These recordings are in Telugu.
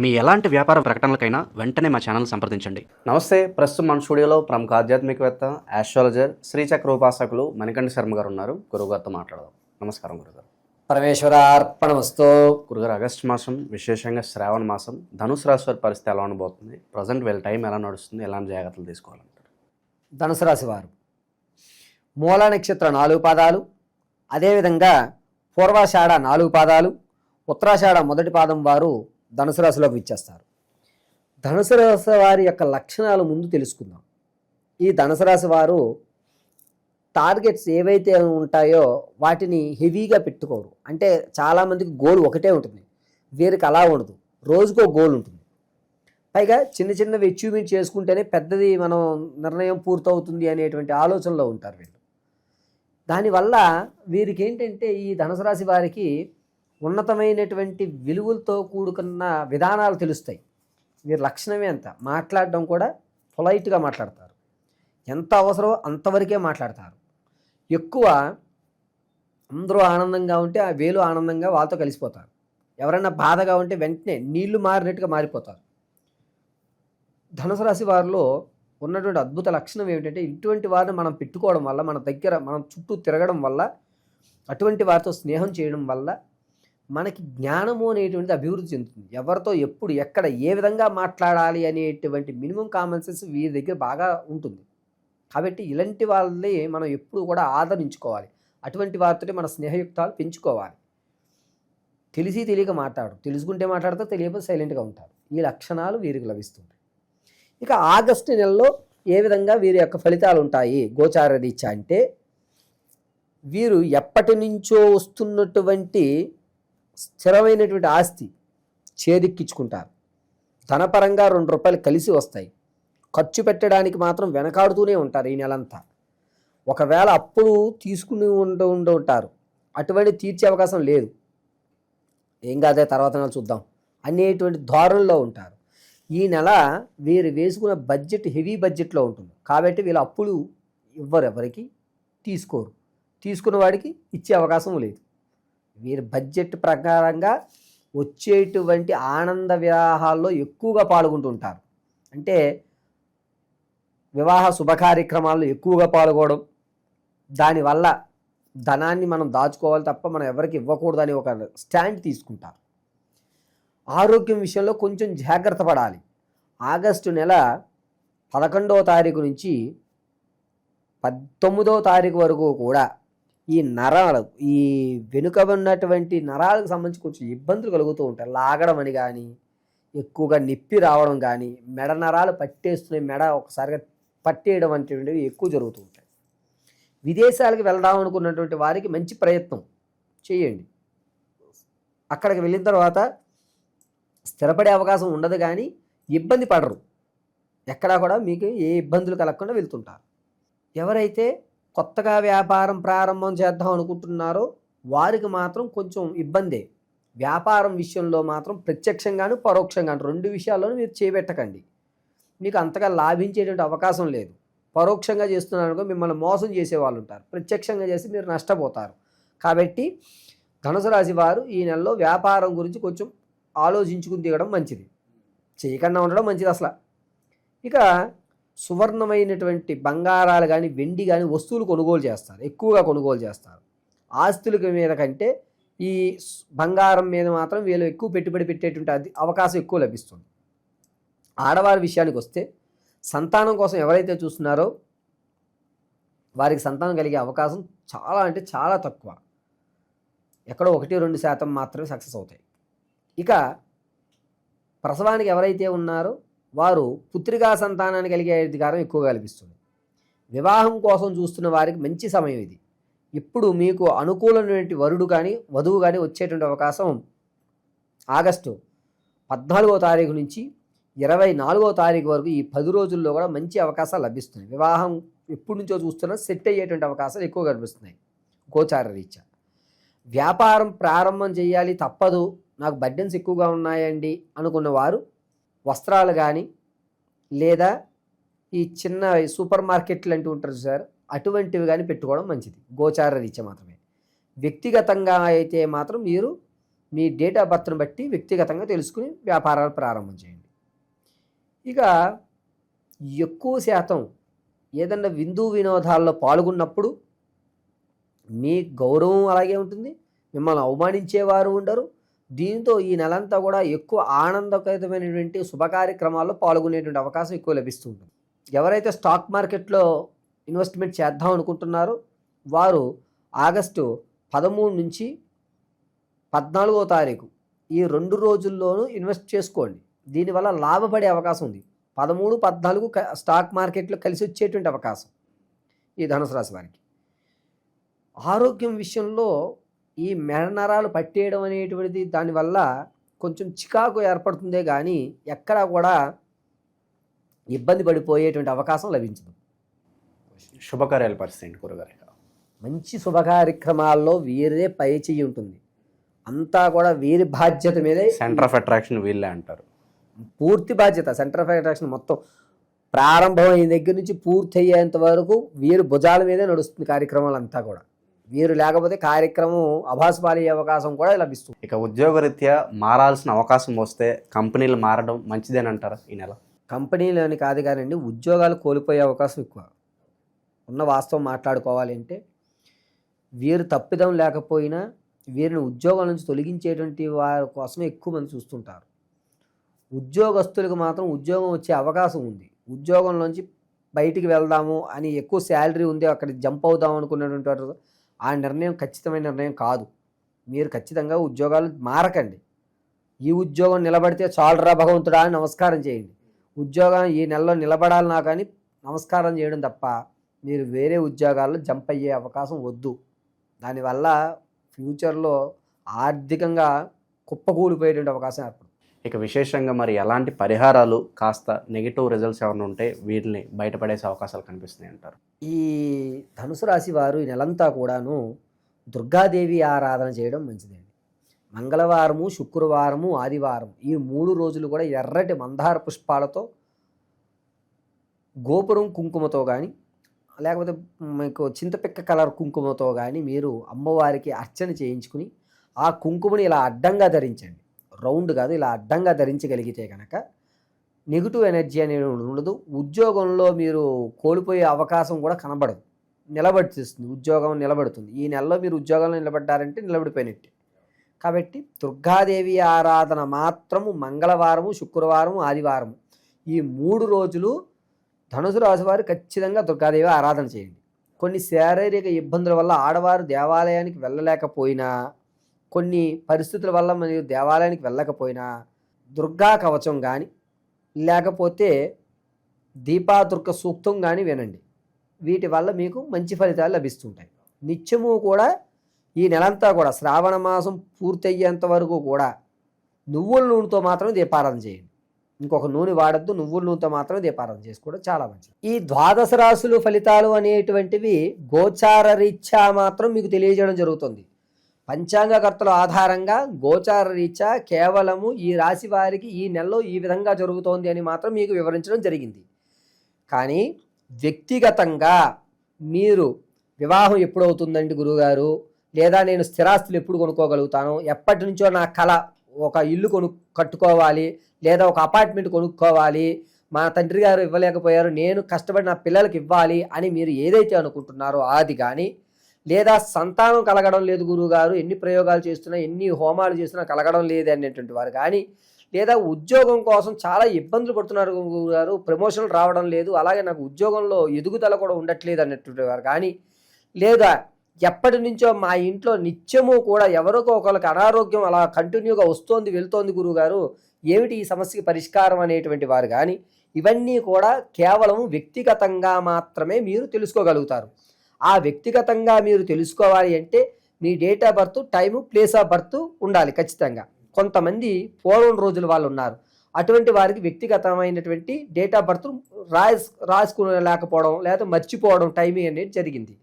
మీ ఎలాంటి వ్యాపార ప్రకటనలకైనా వెంటనే మా ఛానల్ సంప్రదించండి. నమస్తే ప్రస్తుతం మన స్టూడియోలో ప్రముఖ ఆధ్యాత్మికవేత్త ఆస్ట్రాలజర్ శ్రీచక్ర ఉపాసకులు మణికంఠ శర్మ గారు ఉన్నారు. గురుగారితో మాట్లాడదాం. నమస్కారం గురుగారు పరమేశ్వరార్పణమస్తు గురుగారు ఆగస్టు మాసం విశేషంగా శ్రావణ మాసం ధనుసు రాశి వారి పరిస్థితి ఎలా ఉండబోతుంది? ప్రజెంట్ వీళ్ళ టైం ఎలా నడుస్తుంది? ఎలాంటి జాగ్రత్తలు తీసుకోవాలంటారు? ధనుసు రాశి వారు. మూల నక్షత్ర నాలుగు పాదాలు అదేవిధంగా పూర్వాషాఢ నాలుగు పాదాలు ఉత్తరాషాఢ మొదటి పాదం వారు ధనుసు రాశిలోకి ఇచ్చేస్తారు ధనుసు రాశి వారి యొక్క లక్షణాలు ముందు తెలుసుకుందాం. ఈ ధనుసు రాశి వారు టార్గెట్స్ ఏవైతే ఉంటాయో వాటిని హెవీగా పెట్టుకోరు. అంటే చాలామందికి గోల్ ఒకటే ఉంటుంది. వీరికి అలా ఉండదు. రోజుకో గోల్ ఉంటుంది. పైగా చిన్న చిన్నవి అచీవ్మెంట్ చేసుకుంటేనే పెద్దది మనం నిర్ణయం పూర్తవుతుంది అనేటువంటి ఆలోచనలో ఉంటారు వీళ్ళు. దానివల్ల వీరికి ఏంటంటే ఈ ధనుసు రాశి వారికి ఉన్నతమైనటువంటి విలువలతో కూడుకున్న విధానాలు తెలుస్తాయి. వీరి లక్షణమే అంత. మాట్లాడడం కూడా పొలైట్గా మాట్లాడతారు. ఎంత అవసరమో అంతవరకే మాట్లాడతారు. ఎక్కువ అందరూ ఆనందంగా ఉంటే ఆ వేలు ఆనందంగా వాళ్ళతో కలిసిపోతారు. ఎవరైనా బాధగా ఉంటే వెంటనే నీళ్ళు మారినట్టుగా మారిపోతారు. ధనుసు రాశి వారిలో ఉన్నటువంటి అద్భుత లక్షణం ఏమిటంటే ఇటువంటి వారిని మనం పెట్టుకోవడం వల్ల మన దగ్గర మనం చుట్టూ తిరగడం వల్ల అటువంటి వారితో స్నేహం చేయడం వల్ల మనకి జ్ఞానము అనేటువంటిది అభివృద్ధి చెందుతుంది. ఎవరితో ఎప్పుడు ఎక్కడ ఏ విధంగా మాట్లాడాలి అనేటువంటి మినిమం కామన్ సెన్స్ వీరి దగ్గర బాగా ఉంటుంది. కాబట్టి ఇలాంటి వాళ్ళని మనం ఎప్పుడు కూడా ఆదరించుకోవాలి. అటువంటి వారితో మన స్నేహయుక్తాలు పెంచుకోవాలి. తెలిసి తెలియక మాట్లాడు తెలుసుకుంటే మాట్లాడితే తెలియకపోతే సైలెంట్గా ఉంటారు. ఈ లక్షణాలు వీరికి లభిస్తుంటాయి. ఇక ఆగస్టు నెలలో ఏ విధంగా వీరి యొక్క ఫలితాలు ఉంటాయి? గోచార రీత్యా అంటే వీరు ఎప్పటి నుంచో వస్తున్నటువంటి స్థిరమైనటువంటి ఆస్తి చేదిక్కించుకుంటారు ధనపరంగా రెండు రూపాయలు కలిసి వస్తాయి. ఖర్చు పెట్టడానికి మాత్రం వెనకాడుతూనే ఉంటారు ఈ నెలంతా. ఒకవేళ అప్పుడు తీసుకుని ఉండ ఉండి ఉంటారు. అటువంటి తీర్చే అవకాశం లేదు. ఏం కాదే తర్వాత నెల చూద్దాం. అనేటువంటి ధోరణిలో ఉంటారు. ఈ నెల వీరు వేసుకున్న బడ్జెట్ హెవీ బడ్జెట్లో ఉంటుంది. కాబట్టి వీళ్ళు అప్పులు ఇవ్వరు ఎవరికి? తీసుకోరు. తీసుకున్న వాడికి ఇచ్చే అవకాశం లేదు. వీరి బడ్జెట్ ప్రకారంగా వచ్చేటువంటి ఆనంద వివాహాల్లో ఎక్కువగా పాల్గొంటుంటారు. అంటే వివాహ శుభ కార్యక్రమాల్లో ఎక్కువగా పాల్గొనడం దానివల్ల ధనాన్ని మనం దాచుకోవాలి తప్ప మనం ఎవరికి ఇవ్వకూడదని ఒక స్టాండ్ తీసుకుంటారు. ఆరోగ్యం విషయంలో కొంచెం జాగ్రత్త పడాలి. ఆగస్టు నెల పదకొండవ తారీఖు నుంచి పంతొమ్మిదవ తారీఖు వరకు కూడా ఈ నరాలు ఈ వెనుక ఉన్నటువంటి నరాలకు సంబంధించి కొంచెం ఇబ్బందులు కలుగుతూ ఉంటాయి. లాగడం అని కానీ ఎక్కువగా నొప్పి రావడం కానీ మెడ నరాలు పట్టేస్తున్నాయి. మెడ ఒకసారిగా పట్టేయడం వంటివి ఎక్కువ జరుగుతూ ఉంటాయి. విదేశాలకు వెళ్దాం అనుకున్నటువంటి వారికి మంచి ప్రయత్నం చేయండి. అక్కడికి వెళ్ళిన తర్వాత స్థిరపడే అవకాశం ఉండదు కానీ ఇబ్బంది పడరు. ఎక్కడా కూడా మీకు ఏ ఇబ్బందులు కలగకుండా వెళ్తుంటారు. ఎవరైతే కొత్తగా వ్యాపారం ప్రారంభం చేద్దాం అనుకుంటున్నారో వారికి మాత్రం కొంచెం ఇబ్బందే. వ్యాపారం విషయంలో మాత్రం ప్రత్యక్షంగాను పరోక్షంగాను రెండు విషయాల్లోనూ మీరు చేపెట్టకండి. మీకు అంతగా లాభించేటువంటి అవకాశం లేదు. పరోక్షంగా చేస్తున్నారనుకో మిమ్మల్ని మోసం చేసే వాళ్ళు ఉంటారు. ప్రత్యక్షంగా చేసి మీరు నష్టపోతారు. కాబట్టి ధనుసు రాశి వారు ఈ నెలలో వ్యాపారం గురించి కొంచెం ఆలోచించుకుని దిగడం మంచిది. చేయకుండా ఉండడం మంచిది అసలు. ఇక సువర్ణమైనటువంటి బంగారాలు కానీ వెండి కానీ వస్తువులు కొనుగోలు చేస్తారు. ఎక్కువగా కొనుగోలు చేస్తారు. ఆస్తుల మీద కంటే ఈ బంగారం మీద మాత్రం వీళ్ళు ఎక్కువ పెట్టుబడి పెట్టేటువంటి అది అవకాశం ఎక్కువ లభిస్తుంది. ఆడవారి విషయానికి వస్తే సంతానం కోసం ఎవరైతే చూస్తున్నారో వారికి సంతానం కలిగే అవకాశం చాలా అంటే చాలా తక్కువ. ఎక్కడో ఒకటి రెండు శాతం మాత్రమే సక్సెస్ అవుతాయి. ఇక ప్రసవానికి ఎవరైతే ఉన్నారో వారు పుత్రికా సంతానాన్ని కలిగే అధికారం ఎక్కువగా కల్పిస్తుంది. వివాహం కోసం చూస్తున్న వారికి మంచి సమయం ఇది. ఇప్పుడు మీకు అనుకూలమైనటువంటి వరుడు కానీ వధువు కానీ వచ్చేటువంటి అవకాశం ఆగస్టు పద్నాలుగో తారీఖు నుంచి ఇరవై నాలుగో తారీఖు వరకు ఈ పది రోజుల్లో కూడా మంచి అవకాశాలు లభిస్తున్నాయి. వివాహం ఎప్పటి నుంచో చూస్తున్నా సెట్ అయ్యేటువంటి అవకాశాలు ఎక్కువ కనిపిస్తున్నాయి. గోచార రీత్యా. వ్యాపారం ప్రారంభం చేయాలి తప్పదు. నాకు బడ్డెన్స్ ఎక్కువగా ఉన్నాయండి అనుకున్న వారు వస్త్రాలు కానీ లేదా ఈ చిన్న సూపర్ మార్కెట్లు అంటూ ఉంటారు సార్ అటువంటివి కానీ పెట్టుకోవడం మంచిది. గోచార రీత్యా మాత్రమే. వ్యక్తిగతంగా అయితే మాత్రం మీరు మీ డేట్ ఆఫ్ బర్త్ను బట్టి వ్యక్తిగతంగా తెలుసుకుని వ్యాపారాలు ప్రారంభం చేయండి. ఇక ఎక్కువ శాతం ఏదన్నా విందు వినోదాల్లో పాల్గొన్నప్పుడు మీ గౌరవం అలాగే ఉంటుంది. మిమ్మల్ని అవమానించేవారు ఉండరు. దీంతో ఈ నెలంతా కూడా ఎక్కువ ఆనందకరమైనటువంటి శుభకార్యక్రమాల్లో పాల్గొనేటువంటి అవకాశం ఎక్కువ లభిస్తుంది ఎవరైతే స్టాక్ మార్కెట్లో ఇన్వెస్ట్మెంట్ చేద్దాం అనుకుంటున్నారో వారు ఆగస్టు పదమూడు నుంచి పద్నాలుగో తారీఖు ఈ రెండు రోజుల్లోనూ ఇన్వెస్ట్ చేసుకోండి. దీనివల్ల లాభపడే అవకాశం ఉంది. పదమూడు పద్నాలుగు స్టాక్ మార్కెట్లో కలిసి వచ్చేటువంటి అవకాశం ఈ ధనుసు రాశి వారికి. ఆరోగ్యం విషయంలో ఈ మెడనరాలు పట్టేయడం అనేటువంటిది దానివల్ల కొంచెం చికాకు ఏర్పడుతుందే కానీ ఎక్కడా కూడా ఇబ్బంది పడిపోయేటువంటి అవకాశం లభించదు. శుభకార్యాల పరిస్థితి గురుగారు. మంచి శుభ కార్యక్రమాల్లో వీరే పై చెయ్యి ఉంటుంది. అంతా కూడా వీరి బాధ్యత మీదే. సెంటర్ ఆఫ్ అట్రాక్షన్ వీళ్ళే అంటారు. పూర్తి బాధ్యత. సెంటర్ ఆఫ్ అట్రాక్షన్ మొత్తం ప్రారంభమైన దగ్గర నుంచి పూర్తి అయ్యేంత వరకు వీరు భుజాల మీదే నడుస్తుంది కార్యక్రమాలు అంతా కూడా. వీరు లేకపోతే కార్యక్రమం అభాసుపాలయ్యే అవకాశం కూడా లభిస్తుంది. ఇక ఉద్యోగరీత్యా మారాల్సిన అవకాశం వస్తే కంపెనీలు మారడం మంచిదేనంటారా ఈ నెల? కంపెనీలోని కాదు కానండి ఉద్యోగాలు కోల్పోయే అవకాశం ఎక్కువ. ఉన్న వాస్తవం మాట్లాడుకోవాలి అంటే వీరు తప్పిదం లేకపోయినా వీరిని ఉద్యోగం నుంచి తొలగించేటువంటి వారి కోసం ఎక్కువ మంది చూస్తుంటారు. ఉద్యోగస్తులకు మాత్రం ఉద్యోగం వచ్చే అవకాశం ఉంది. ఉద్యోగంలోంచి బయటికి వెళ్దాము అని ఎక్కువ శాలరీ ఉంది అక్కడ జంప్ అవుదాం అనుకున్నటువంటి వారు ఆ నిర్ణయం ఖచ్చితమైన నిర్ణయం కాదు. మీరు ఖచ్చితంగా ఉద్యోగాలు మారకండి. ఈ ఉద్యోగం నిలబడితే చాలరా భగవంతుడా అని నమస్కారం చేయండి. ఉద్యోగం ఈ నెలలో నిలబడాలి కానీ నమస్కారం చేయడం తప్ప మీరు వేరే ఉద్యోగాల్లో జంప్ అయ్యే అవకాశం వద్దు. దానివల్ల ఫ్యూచర్లో ఆర్థికంగా కుప్పకూలిపోయేటువంటి అవకాశం ఏర్పడుతుంది. ఇక విశేషంగా మరి ఎలాంటి పరిహారాలు కాస్త నెగిటివ్ రిజల్ట్స్ ఏమైనా ఉంటే వీటిని బయటపడేసే అవకాశాలు కనిపిస్తున్నాయి అంటారు. ఈ ధనుసు రాశి వారు ఈ నెలంతా కూడాను దుర్గాదేవి ఆరాధన చేయడం మంచిదండి. మంగళవారము శుక్రవారము ఆదివారం ఈ మూడు రోజులు కూడా ఎర్రటి మందార పుష్పాలతో గోపురం కుంకుమతో కానీ లేకపోతే మీకు చింతపిక్క కలర్ కుంకుమతో కానీ మీరు అమ్మవారికి అర్చన చేయించుకుని ఆ కుంకుమని ఇలా అడ్డంగా ధరించండి. రౌండ్ కాదు ఇలా అడ్డంగా ధరించగలిగితే కనుక నెగిటివ్ ఎనర్జీ అనేది ఉండదు. ఉద్యోగంలో మీరు కోల్పోయే అవకాశం కూడా కనబడదు. నిలబడిస్తుంది ఉద్యోగం నిలబడుతుంది. ఈ నెలలో మీరు ఉద్యోగంలో నిలబడ్డారంటే నిలబడిపోయినట్టే. కాబట్టి దుర్గాదేవి ఆరాధన మాత్రము మంగళవారము శుక్రవారము ఆదివారము. ఈ మూడు రోజులు ధనుసు రాశి వారు ఖచ్చితంగా దుర్గాదేవి ఆరాధన చేయండి. కొన్ని శారీరక ఇబ్బందుల వల్ల ఆడవారు దేవాలయానికి వెళ్ళలేకపోయినా కొన్ని పరిస్థితుల వల్ల మరియు దేవాలయానికి వెళ్ళకపోయినా దుర్గా కవచం కానీ లేకపోతే దీపాదుర్గ సూక్తం కానీ వినండి. వీటి వల్ల మీకు మంచి ఫలితాలు లభిస్తుంటాయి. నిత్యము కూడా ఈ నెలంతా కూడా శ్రావణ మాసం పూర్తయ్యేంత వరకు కూడా నువ్వుల నూనెతో మాత్రమే దీపారాధన చేయండి. ఇంకొక నూనె వాడద్దు నువ్వుల నూనెతో మాత్రమే దీపారాధన చేసుకోవడం చాలా మంచిది. ఈ ద్వాదశ రాశులు ఫలితాలు అనేటువంటివి గోచార రీత్యా మాత్రం మీకు తెలియజేయడం జరుగుతుంది. పంచాంగకర్తల ఆధారంగా గోచార రీత్యా కేవలము ఈ రాశి వారికి ఈ నెలలో ఈ విధంగా జరుగుతోంది అని మాత్రం మీకు వివరించడం జరిగింది. కానీ వ్యక్తిగతంగా మీరు వివాహం ఎప్పుడు అవుతుందండి గురుగారు? లేదా నేను స్థిరాస్తులు ఎప్పుడు కొనుక్కోగలుగుతాను? ఎప్పటి నుంచో నా కళ ఒక ఇల్లు కొను కట్టుకోవాలి లేదా ఒక అపార్ట్మెంట్ కొనుక్కోవాలి. మా తండ్రి గారు ఇవ్వలేకపోయారు నేను కష్టపడి నా పిల్లలకి ఇవ్వాలి అని మీరు ఏదైతే అనుకుంటున్నారో అది కానీ లేదా సంతానం కలగడం లేదు గురువుగారు ఎన్ని ప్రయోగాలు చేస్తున్నా ఎన్ని హోమాలు చేస్తున్నా కలగడం లేదు అనేటువంటి వారు. కానీ లేదా ఉద్యోగం కోసం చాలా ఇబ్బందులు పడుతున్నారు గురుగారు ప్రమోషన్లు రావడం లేదు అలాగే నాకు ఉద్యోగంలో ఎదుగుదల కూడా ఉండట్లేదు అన్నటువంటి వారు. కానీ లేదా ఎప్పటి నుంచో మా ఇంట్లో నిత్యము కూడా ఎవరికో ఒకరికి అనారోగ్యం అలా కంటిన్యూగా వస్తోంది వెళ్తోంది గురువుగారు ఏమిటి ఈ సమస్యకి పరిష్కారం అనేటువంటి వారు. కానీ ఇవన్నీ కూడా కేవలం వ్యక్తిగతంగా మాత్రమే మీరు తెలుసుకోగలుగుతారు. ఆ వ్యక్తిగతంగా మీరు తెలుసుకోవాలి అంటే మీ date of birth time place of birth ఉండాలి ఖచ్చితంగా. కొంతమంది పూర్వం రోజుల వాళ్ళు ఉన్నారు. అటువంటి వారికి వ్యక్తిగతమైనటువంటి డేట్ ఆఫ్ బర్త్ రాస్ రాసుకునేలేకపోవడం లేదా మర్చిపోవడం టైమింగ్ అనేది జరిగింది.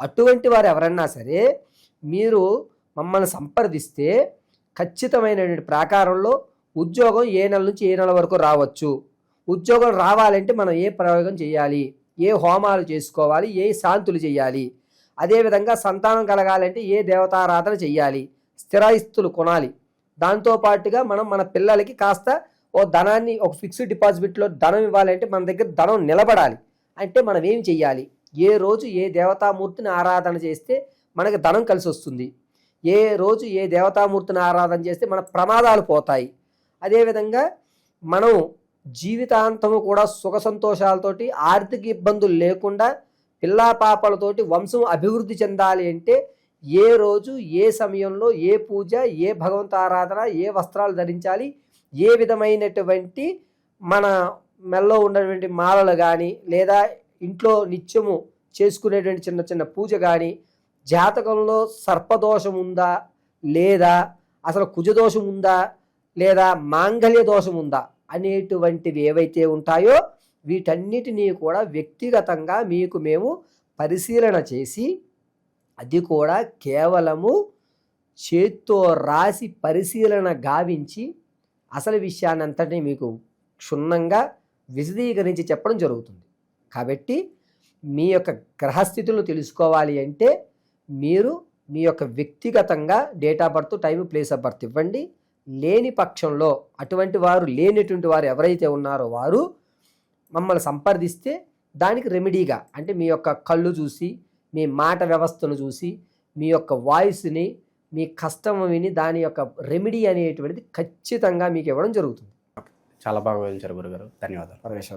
అటువంటి వారు ఎవరన్నా సరే మీరు మమ్మల్ని సంప్రదిస్తే ఖచ్చితమైనటువంటి ప్రాకారంలో ఉద్యోగం ఏ నెల నుంచి ఏ నెల వరకు రావచ్చు. ఉద్యోగం రావాలంటే మనం ఏ ప్రయోగం చేయాలి? ఏ హోమాలు చేసుకోవాలి ఏ శాంతులు చేయాలి అదేవిధంగా సంతానం కలగాలంటే ఏ దేవతారాధన చేయాలి స్థిరాయిస్తులు కొనాలి. దాంతో పాటుగా మనం మన పిల్లలకి కాస్త ఓ ధనాన్ని ఒక ఫిక్స్డ్ డిపాజిట్లో ధనం ఇవ్వాలంటే మన దగ్గర ధనం నిలబడాలి. అంటే మనం ఏం చెయ్యాలి? ఏ రోజు ఏ దేవతామూర్తిని ఆరాధన చేస్తే మనకి ధనం కలిసి వస్తుంది. ఏ రోజు ఏ దేవతామూర్తిని ఆరాధన చేస్తే మన ప్రమాదాలు పోతాయి. అదేవిధంగా మనం జీవితాంతము కూడా సుఖ సంతోషాలతోటి ఆర్థిక ఇబ్బందులు లేకుండా పిల్లా పాపలతోటి వంశం అభివృద్ధి చెందాలి అంటే ఏ రోజు ఏ సమయంలో ఏ పూజ ఏ భగవంత ఆరాధన ఏ వస్త్రాలు ధరించాలి ఏ విధమైనటువంటి మన మెల్లో ఉన్నటువంటి మాలలు కానీ లేదా ఇంట్లో నిత్యము చేసుకునేటువంటి చిన్న చిన్న పూజ కానీ జాతకంలో సర్పదోషం ఉందా లేదా అసలు కుజదోషం ఉందా లేదా మాంగళ్య దోషం ఉందా? అనేటువంటివి ఏవైతే ఉంటాయో వీటన్నిటినీ కూడా వ్యక్తిగతంగా మీకు మేము పరిశీలన చేసి అది కూడా కేవలము చేత్తో రాసి పరిశీలన గావించి అసలు విషయాన్ని అంతటినీ మీకు క్షుణ్ణంగా విశదీకరించి చెప్పడం జరుగుతుంది. కాబట్టి మీ యొక్క గ్రహస్థితులను తెలుసుకోవాలి అంటే మీరు మీ యొక్క వ్యక్తిగతంగా date of birth time place of birth ఇవ్వండి. లేని పక్షంలో అటువంటి వారు లేనటువంటి వారు ఎవరైతే ఉన్నారో వారు మమ్మల్ని సంప్రదిస్తే దానికి రెమెడీగా అంటే మీ యొక్క కళ్ళు చూసి మీ మాట వ్యవస్థను చూసి మీ యొక్క వాయిస్ని మీ కష్టం విని దాని యొక్క రెమెడీ అనేటువంటిది ఖచ్చితంగా మీకు ఇవ్వడం జరుగుతుంది. చాలా బాగా వివరించారు గురుగారు. ధన్యవాదాలు. పరమేశ్వర